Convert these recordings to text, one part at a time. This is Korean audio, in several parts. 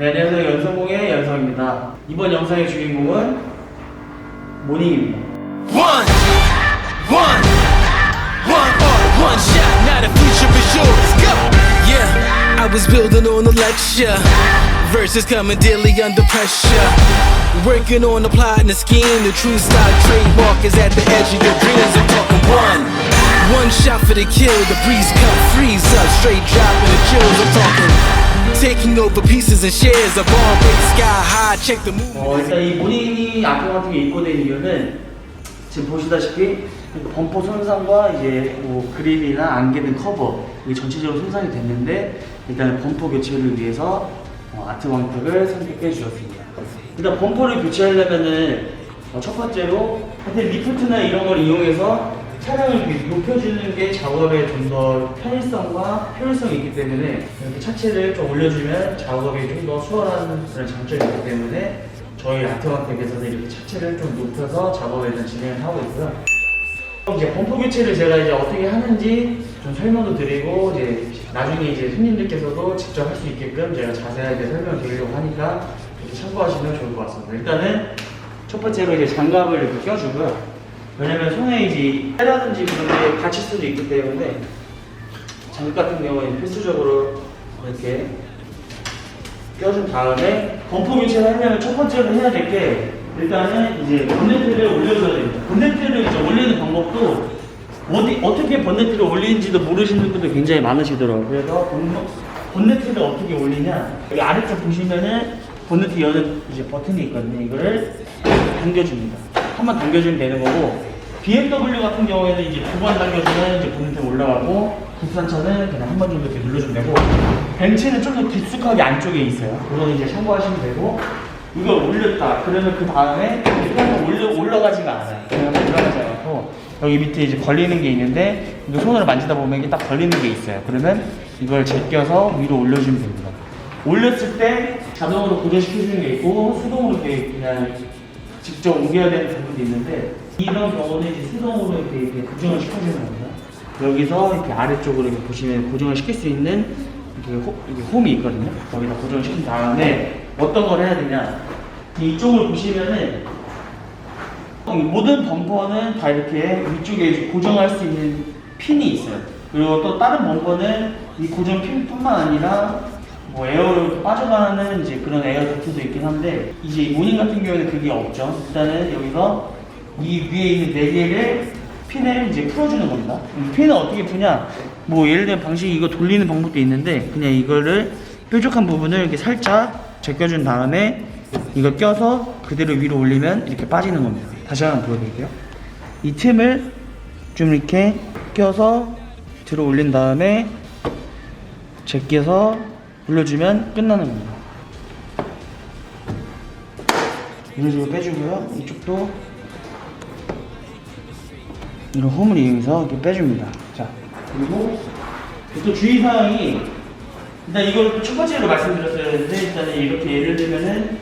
네, 안녕하세요. 연성공의 연성입니다. 이번 영상의 주인공은 모닝입니다. One, one, one, one shot. Now the future is yours. Go. Yeah, I was building on a lecture. Verses coming daily under pressure. Working on the plot and the scheme. The true stock trademark is at the edge of your dreams. I'm talking one. One shot for the kill. The breeze cut, freeze up. Straight dropping the chills. I'm talking. Taking over pieces and shares. A bomb break sky high. Check the move. 어, 일단 이 모닝이 악보 같은 게 입고된 이유는 지금 보시다시피 범퍼 손상과 이제 뭐 그릴이나 안개 등 커버 이게 전체적으로 손상이 됐는데 일단 범퍼 교체를 위해서 어, 아트왕크를 선택해 주셨습니다. 일단 범퍼를 교체하려면은 어, 첫 번째로 하여튼 리프트나 이런 걸 이용해서 차량을 이렇게 높여주는 게 작업에 좀더 편의성과 효율성이 있기 때문에 이렇게 차체를 좀 올려주면 작업이 좀 더 수월한 그런 장점이 있기 때문에 저희 아트왕크에서는 이렇게 차체를 좀 높여서 작업에 대한 진행을 하고 있고요. 이제 범퍼 교체를 제가 이제 어떻게 하는지 좀 설명도 드리고 이제 나중에 이제 손님들께서도 직접 할 수 있게끔 제가 자세하게 설명을 드리려고 하니까 이렇게 참고하시면 좋을 것 같습니다. 일단은 첫 번째로 이제 장갑을 이렇게 껴주고요. 왜냐면 손에 이제 때라든지 그런 게 다칠 수도 있기 때문에 장갑 같은 경우에는 필수적으로 이렇게 껴준 다음에 범퍼 교체를 하려면 첫 번째로 해야 될 게 일단은 이제 본네트를 올려줘야 됩니다. 본네트를 이제 올리는 방법도 어디 어떻게 본네트를 올리는지도 모르시는 분들 굉장히 많으시더라고요. 그래서 본, 본네트를 어떻게 올리냐 여기 아래쪽 보시면은 본네트 여는 이제 버튼이 있거든요. 이거를 당겨줍니다. 한 번 당겨주면 되는 거고 BMW 같은 경우에는 이제 두 번 당겨주면 이제 본네트 올라가고 국산차는 그냥 한 번 정도 이렇게 눌러주면 되고 벤츠는 좀 더 깊숙하게 안쪽에 있어요. 그건 이제 참고하시면 되고 이걸 올렸다. 그러면 그 다음에 이렇게 올려 올라가지가 않아요. 그냥 올라가지 않고 여기 밑에 이제 걸리는 게 있는데 손으로 만지다 보면 이게 딱 걸리는 게 있어요. 그러면 이걸 제껴서 위로 올려주면 됩니다. 올렸을 때 자동으로 고정시켜주는 게 있고 수동으로 이렇게 그냥 직접 옮겨야 되는 부분도 있는데 이런 경우는 이제 수동으로 이렇게, 이렇게 고정을 시켜주는 겁니다. 여기서 이렇게 아래쪽으로 이렇게 보시면 고정을 시킬 수 있는 이렇게, 호, 이게 홈이 있거든요. 거기다 고정을 시킨 다음에 어떤 걸 해야 되냐? 이쪽을 보시면은 이 모든 범퍼는 다 이렇게 위쪽에 고정할 수 있는 핀이 있어요. 그리고 또 다른 범퍼는 이 고정 핀뿐만 아니라 뭐 에어로 이렇게 빠져나가는 이제 그런 에어 덕트도 있긴 한데 이제 이 모닝 같은 경우에는 그게 없죠. 일단은 여기서 이 위에 있는 네 개를 핀을 이제 풀어주는 겁니다. 이 핀을 어떻게 푸냐? 뭐 예를 들면 방식이 이거 돌리는 방법도 있는데 그냥 이거를 뾰족한 부분을 이렇게 살짝 제껴준 다음에 이거 껴서 그대로 위로 올리면 이렇게 빠지는 겁니다. 다시 한번 보여드릴게요. 이 틈을 좀 이렇게 껴서 들어 올린 다음에 제껴서 올려주면 끝나는 겁니다. 이런 식으로 빼주고요. 이쪽도 이런 홈을 이용해서 이렇게 빼줍니다. 자, 그리고 또 주의사항이 일단 이걸 또첫 번째로 말씀드렸어야 일단은 이렇게 예를 들면은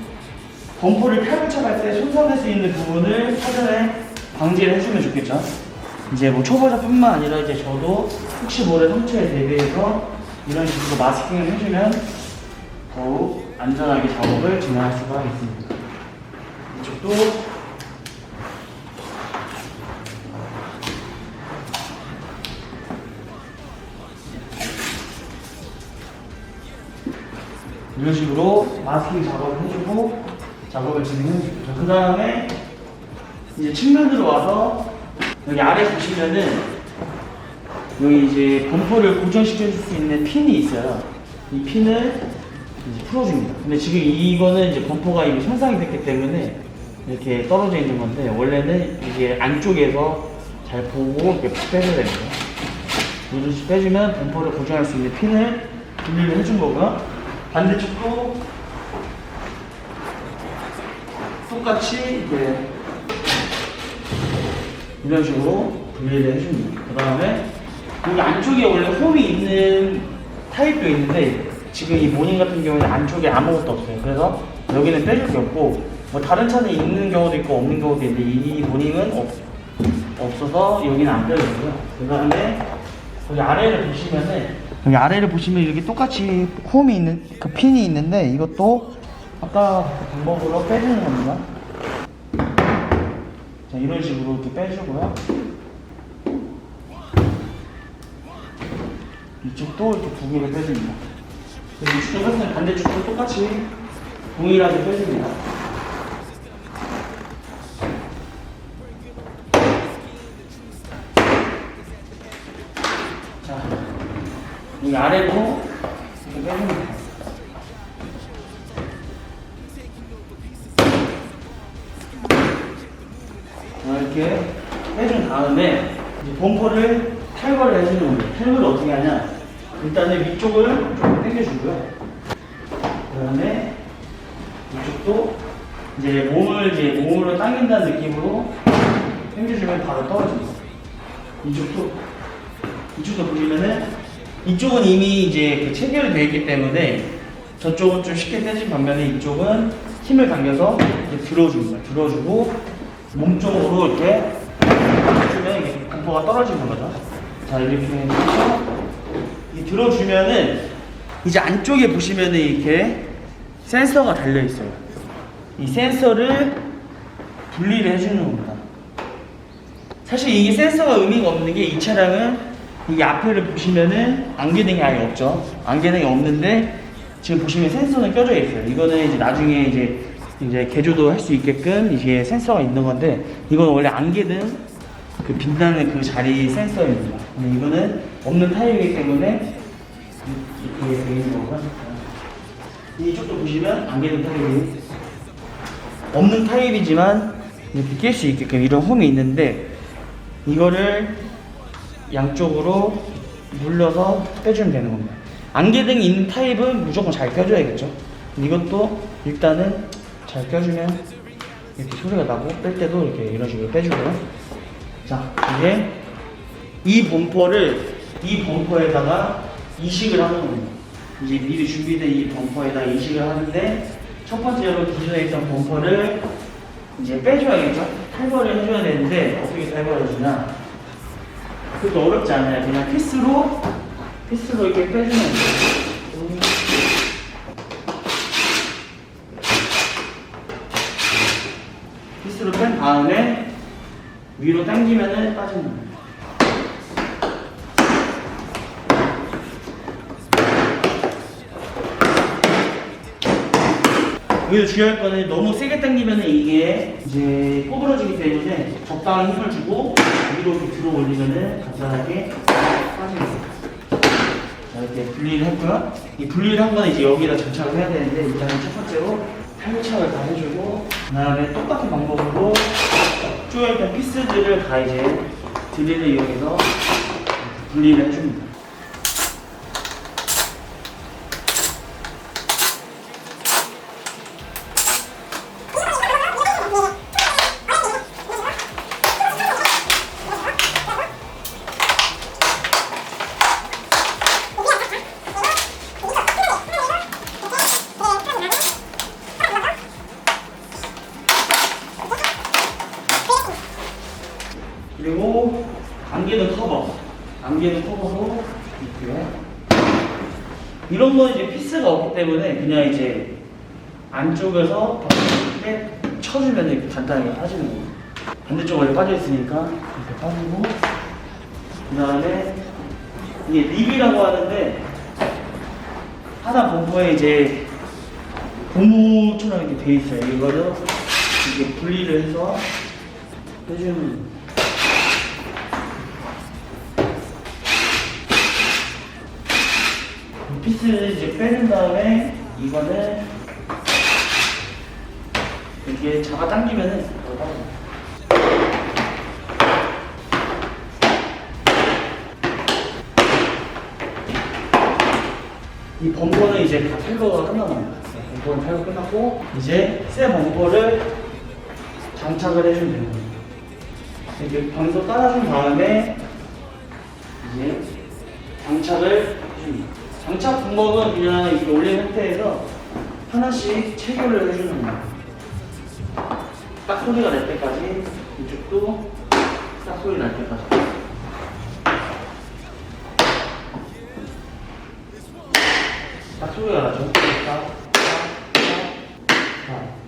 범퍼를 탈부착할 때 손상될 수 있는 부분을 사전에 방지를 해주면 좋겠죠. 이제 뭐 초보자뿐만 아니라 이제 저도 혹시 모를 상처에 대비해서 이런 식으로 마스킹을 해주면 더욱 안전하게 작업을 진행할 수가 있습니다. 이쪽도 이런 식으로 마스킹 작업을 해주고 작업을 진행해주죠. 그 다음에 이제 측면으로 와서 여기 아래 보시면은 여기 이제 범퍼를 고정시켜 줄 수 있는 핀이 있어요. 이 핀을 이제 풀어줍니다. 근데 지금 이거는 이제 범퍼가 이미 손상이 됐기 때문에 이렇게 떨어져 있는 건데 원래는 이게 안쪽에서 잘 보고 이렇게 빼줘야 됩니다. 이렇게 빼주면 범퍼를 고정할 수 있는 핀을 분리를 해준 거고요. 반대쪽도 똑같이 이제 이런 식으로 분리를 해줍니다. 그 다음에 여기 안쪽에 원래 홈이 있는 타입도 있는데 지금 이 모닝 같은 경우는 안쪽에 아무것도 없어요. 그래서 여기는 빼줄 게 없고 뭐 다른 차는 있는 경우도 있고 없는 경우도 있는데 이 모닝은 없, 없어서 여기는 안 빼주고요. 그 다음에 여기 아래를 보시면은 여기 아래를 보시면 이렇게 똑같이 홈이 있는 그 핀이 있는데 이것도 아까 그 방법으로 빼주는 겁니다. 자 이런 식으로 이렇게 빼주고요. 이쪽도 이렇게 두 개를 빼줍니다. 그리고 같은 반대쪽도 똑같이 동일하게 빼줍니다. 자, 이 아래로 이렇게 빼줍니다. 일단은 위쪽을 좀 당겨주고요. 그 다음에 이쪽도 이제 몸을 이제 몸으로 당긴다는 느낌으로 당겨주면 바로 떨어집니다. 이쪽도 이쪽도 보시면은 이쪽은 이미 이제 그 체결이 되어 있기 때문에 저쪽은 좀 쉽게 떼진 반면에 이쪽은 힘을 당겨서 들어줍니다. 들어주고 몸쪽으로 이렇게 주면 이게 공포가 떨어지는 거죠. 자 이렇게 해서 이 들어주면은 이제 안쪽에 보시면은 이렇게 센서가 달려 있어요. 이 센서를 분리를 해주는 겁니다. 사실 이게 센서가 의미가 없는 게 이 차량은 이게 앞에를 보시면은 안개등이 아예 없죠. 안개등이 없는데 지금 보시면 센서는 껴져 있어요. 이거는 이제 나중에 이제 이제 개조도 할 수 있게끔 이게 센서가 있는 건데 이건 원래 안개등 그 빛나는 그 자리 센서입니다. 근데 이거는 없는 타입이기 때문에 이렇게 되어 있는 거고요. 이쪽도 보시면 안개등 타입이 없는 타입이지만 이렇게 낄 수 있게끔 이런 홈이 있는데 이거를 양쪽으로 눌러서 빼주면 되는 겁니다. 안개등이 있는 타입은 무조건 잘 껴줘야겠죠. 이것도 일단은 잘 껴주면 이렇게 소리가 나고 뺄 때도 이렇게 이런 식으로 빼주고요. 자, 이제 이 범퍼를 이 범퍼에다가 이식을 하는 겁니다. 이제 미리 준비된 이 범퍼에다 이식을 하는데 첫 번째로 기존에 있던 범퍼를 이제 빼줘야겠죠? 탈거를 해줘야 되는데 어떻게 탈거를 해주냐? 그것도 어렵지 않아요. 그냥 피스로 피스로 이렇게 빼주면 돼요. 피스로 뺀 다음에 위로 당기면은 빠지는 거예요. 여기서 중요할 거는 너무 세게 당기면 이게 이제 꼬부러지기 때문에 적당한 힘을 주고 위로 들어 올리면은 간단하게 거예요. 자, 이렇게 분리를 했고요. 이 분리를 한 거는 이제 여기다 장착을 해야 되는데 일단은 첫 번째로 탈착을 다 해주고 그 다음에 똑같은 방법으로 쪼여있던 피스들을 다 이제 드릴을 이용해서 분리를 해줍니다. 그리고 안개는 커버. 안개는 커버도 있고요. 이런 건 이제 피스가 없기 때문에 그냥 이제 안쪽에서 이렇게 쳐주면 이렇게 간단하게 빠지는 거예요. 반대쪽 원래 빠져 있으니까 이렇게 빠지고 그 다음에 이게 립이라고 하는데 하나 범퍼에 이제 고무처럼 이렇게 돼 있어요. 이거를 이렇게 분리를 해서 해주는 피스를 이제 빼는 다음에 이거는 이렇게 잡아 당기면은. 이 범퍼는 이제 다 탈거가 끝나갑니다. 네, 범퍼는 탈거 끝났고 이제 새 범퍼를 장착을 해주면 되는 거예요. 이렇게 방석 깔아준 다음에 이제 장착을 해줍니다. 장착 방법은 그냥 이렇게 올린 상태에서 하나씩 체결을 해주는 거예요. 딱 소리가 날 때까지 이쪽도 딱 소리 날 때까지. 소리가 나죠? 딱, 딱, 딱, 딱.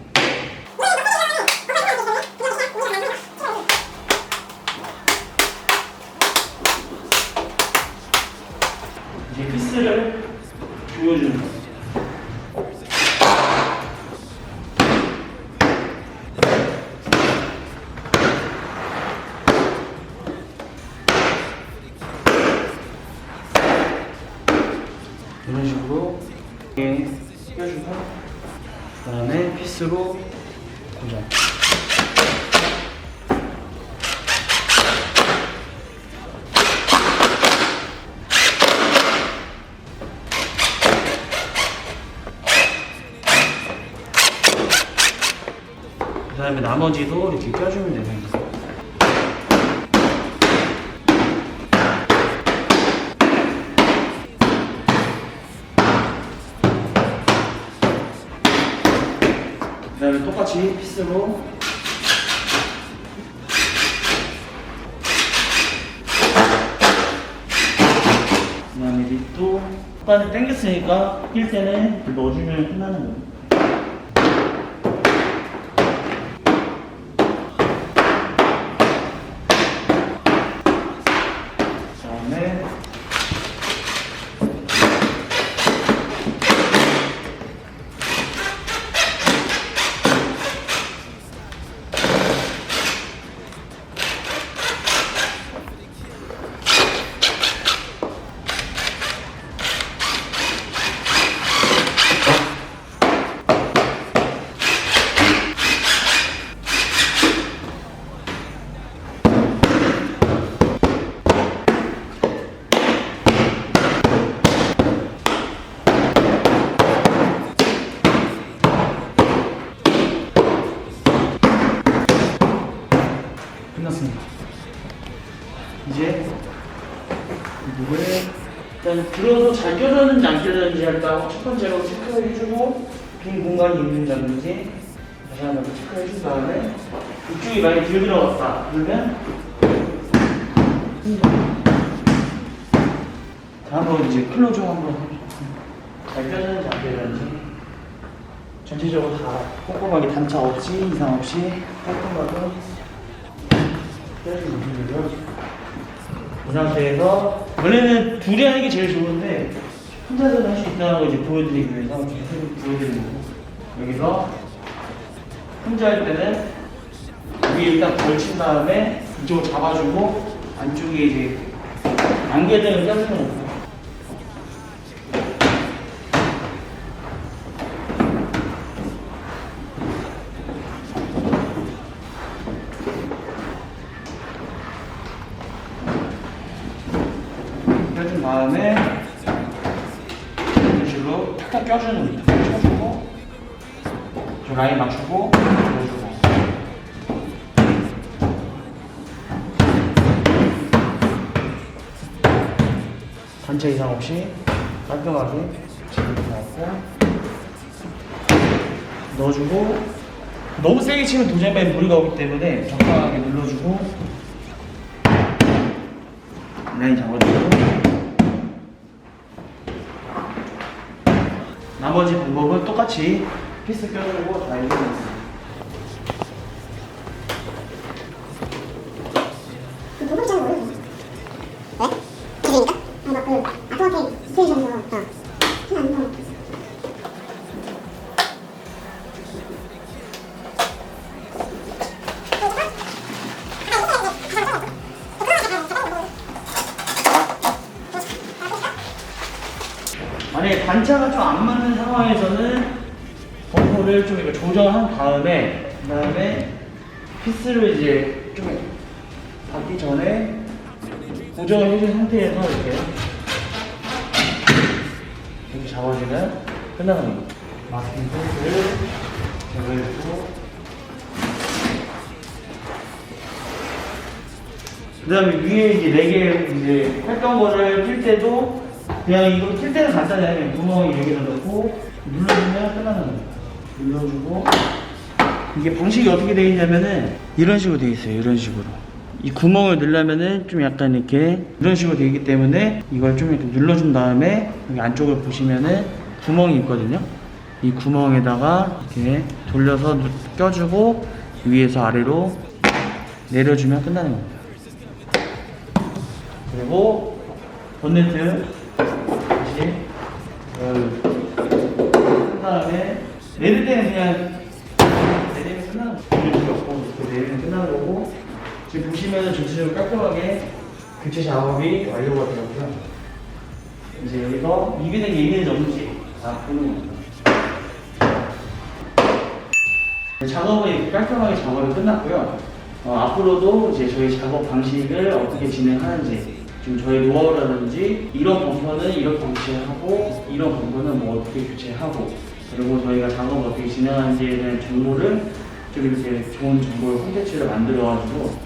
이제 피스를 조여주는 거예요. 이런 식으로 이렇게 껴주고 그 다음에 피스로 고정. 그 다음에 나머지도 이렇게 껴주면 됩니다 그 다음에 똑같이 피스로. 그 다음에 밑도. 똑같이 당겼으니까 낄 때는 넣어주면 끝나는 거예요 그 다음에 끝났습니다. 이제 이거를 일단 들어서 잘 껴졌는지 안 껴졌는지 일단 첫 번째로 체크해주고 빈 공간이 있는지 다시 한번 체크해준 다음에 이쪽이 많이 덜 들어갔다 그러면 다음으로 이제 클로저 한번 잘 껴졌는지 안 껴졌는지 전체적으로 다 꼼꼼하게 단차 없이 이상 없이 깔끔하게 이 상태에서 원래는 둘이 하는 게 제일 좋은데 혼자서도 할 수 있다는 걸 이제 보여드리기 위해서 계속 보여드리는 거고 여기서 혼자 할 때는 위에 일단 걸친 다음에 이쪽을 잡아주고 안쪽에 이제 안개등을 껴주는 거고 다음에 이런 식으로 탁탁 껴주는 거예요. 껴주고 저 라인 맞추고 넣어주고 단차 이상 없이 깔끔하게 나왔고 넣어주고 너무 세게 치면 도전에 무리가 오기 때문에 적당하게 눌러주고 라인 잡아주고 나머지 방법은 똑같이 피스 껴주고 다 해주면 그 만약에 단차가 좀 안 맞는 상황에서는 범퍼를 좀 이렇게 조정한 다음에 그 다음에 피스를 이제 좀 받기 전에 고정을 해준 상태에서 이렇게 이렇게 잡아주면 끝나는 겁니다. 마스킹 포스를 제거해주고 그 다음에 위에 이제 네개 이제 했던 거를 낄 때도 그냥 이거 낄 때는 간단해. 그냥 구멍 여기다 넣고 눌러주면 끝나는 거예요. 눌러주고 이게 방식이 어떻게 되어 있냐면은 이런 식으로 되어 있어요. 이런 식으로. 이 구멍을 넣으려면은 좀 약간 이렇게 이런 식으로 되어 있기 때문에 이걸 좀 이렇게 눌러준 다음에 여기 안쪽을 보시면은 구멍이 있거든요. 이 구멍에다가 이렇게 돌려서 누- 껴주고 위에서 아래로 내려주면 끝나는 겁니다. 그리고 본네트 다시 어, 한 다음에 내릴 때는 그냥 내리면 끝나는 필요 없고 내리면 끝나는 거고 지금 보시면은 전체적으로 깔끔하게 교체 작업이 완료가 되었고요. 이제 여기서 이비는 게 있는지 없는지 다 보는 겁니다. 네, 작업은 깔끔하게 작업이 끝났고요. 어, 앞으로도 이제 저희 작업 방식을 어떻게 진행하는지 지금 저희 노하우라든지 이런 범퍼는 이렇게 교체하고 이런 범퍼는 뭐 어떻게 교체하고 그리고 저희가 작업을 어떻게 진행하는지에 대한 정보를 좀 이렇게 좋은 정보를 콘텐츠를 만들어가지고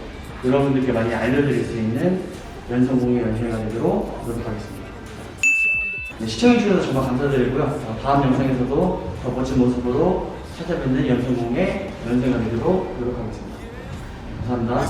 여러분들께 많이 알려드릴 수 있는 연성 공예 연세가 되도록 노력하겠습니다. 네, 시청해주셔서 정말 감사드리고요. 어, 다음 영상에서도 더 멋진 모습으로 찾아뵙는 연성공의 연세가 되도록 노력하겠습니다. 감사합니다.